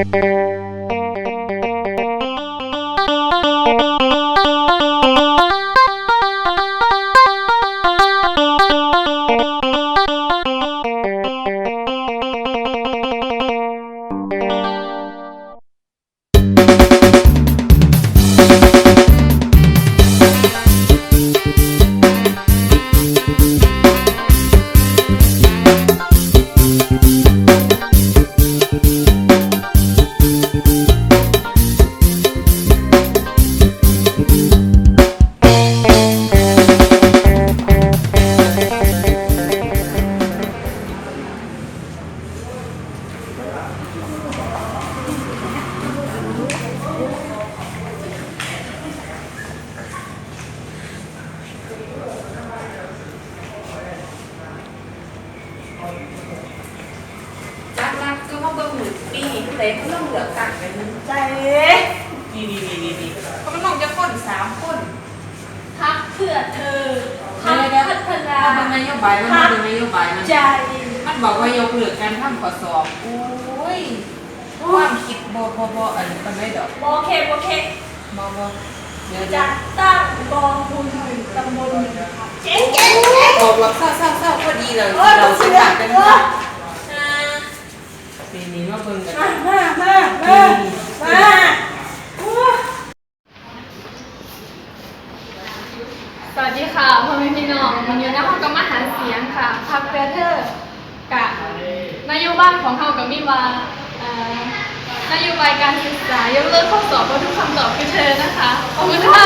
จั มันใจดีดีดีดีดีก็มันมองจะคนสามคนพักเพื่อเธอเดี๋พัยวกเดี๋ยวพัฒนาถ้าเป็นนโยบายมันเป็นนโยบายมันใจมันบอกว่ายกเลิกการทำข้อสอบโอ้ยความคิดบ่บ่บ่อันนี้มันไม่ดอกโอเคโอเคบ่บ่เดี๋ยวจัจะดตั้งกองทุนตำบลเจ๊งเจ๊งเจ๊งบอกว่าเศร้าเศร้าเศร้าพอดีเลยเออเราเสืจะอผ่านกันเอออ่าปีนี้มาเบิ่งกัน มามามามามาโอ้ย สวัสดีค่ะพ่อแม่พี่น้องมันอยู่ในห้องกรรมหาเสียงค่ะพักเฟเธอร์กะนโยบายของเฮากับมิวาเอ่อนโยบายการศึกษายกเลิกข้อสอบเพราะทุกคำตอบคือเธอนะคะขอบคุณค่ะ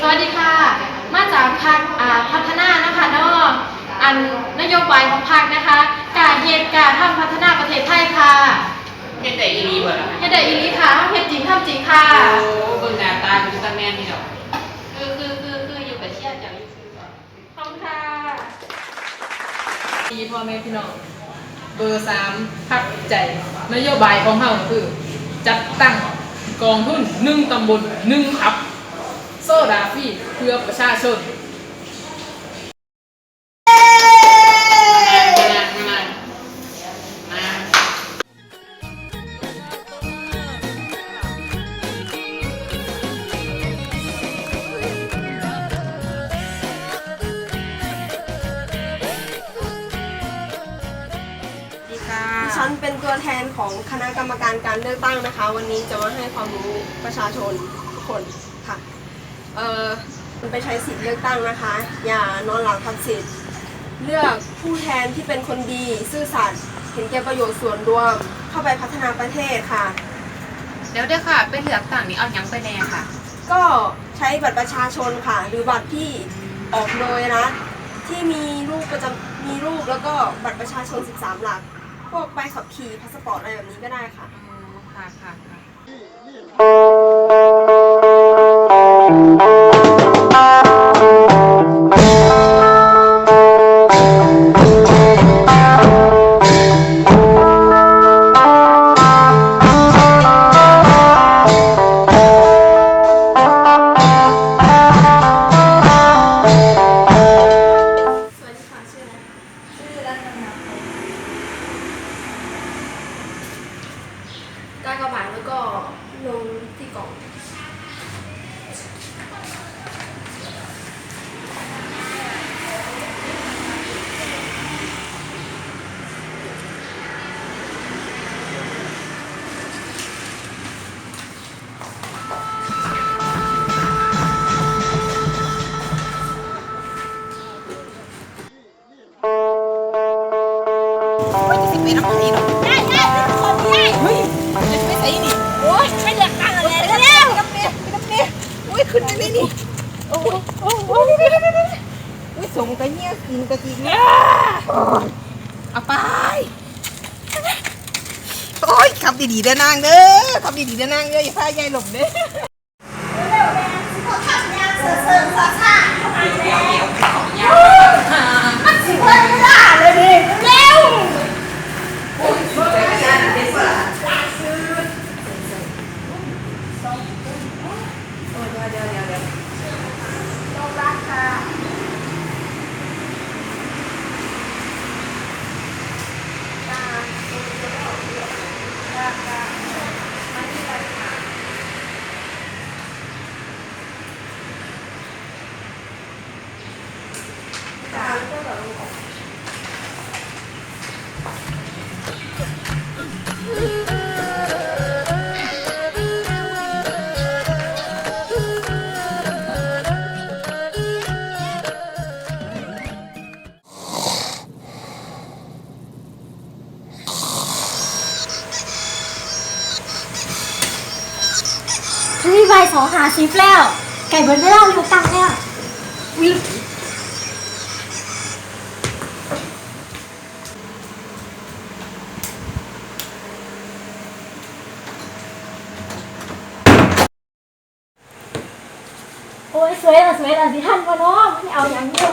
สวัสดีค่ะ มาจากพักอ่าพัฒนานะคะเนาะอันนโยบายของพักนะคะ การเฮ็ดการทำพัฒนาประเทศไทยค่ะเฮ็ดได้อีหลีบ่ล่ะเฮ็ดได้อีหลีค่ะเฮ็ดจริงทำจริงค่ะโอ้เบิ่งหน้าตาเป็นตาแม่นนี่ดอก คือคือคือคืออยู่กับเชียร์จากยูทูบขอบคุณค่ะ ดีพ่ อแม่พี่น้อง เบอร์สามพักใจนโยบายของเฮาคือ จัดตั้งกองทุนหนึ่งตำบลหนึ่งอัพโซดาฟรีเพื่อประชาชน ฉันเป็นตัวแทนของคณะกรรมการการเลือกตั้งนะคะ วันนี้จะมาให้ความรู้ประชาชนทุกคนค่ะเอ่อไปใช้สิทธิ์เลือกตั้งนะคะ อย่านอนหลับทับสิทธิ์ เลือกผู้แทนที่เป็นคนดี ซื่อสัตย์เห็นแก่ประโยชน์ส่วนรวมเข้าไปพัฒนาประเทศค่ะเดี๋ยวเด้อค่ะเป็นเหลือกต่างนี้เอาหยังไปแน่ค่ะ ก็ใช้บัตรประชาชนค่ะ หรือบัตรที่ออกโดยรัฐที่มีรูปประจำมีรูปแล้วก็บัตรประชาชน 13 หลัก พวกใบขับขี่พาสปอร์ตอะไรแบบนี้ก็ได้ค่ะอ๋อค่ะค่ะค่ะ นกะทิเนี่ยเอาไป โอ้ยขับดีๆเด้อนางเด้อขับดีๆเด้อนางเด้ออย่าพายายหลบเด้อ เฮ้ยใบสองหาซิฟแล้ว ไก่เบิร์ดไม่ได้เลือกตั้งแล้ววิ วยละสวยละสิท่านพ่น้องไม่เอาอย่างนี้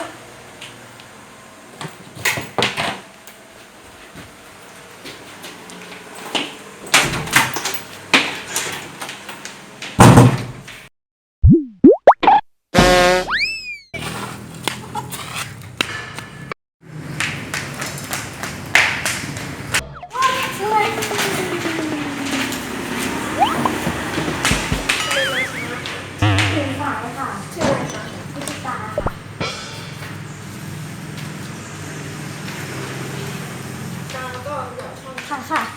ค่ะ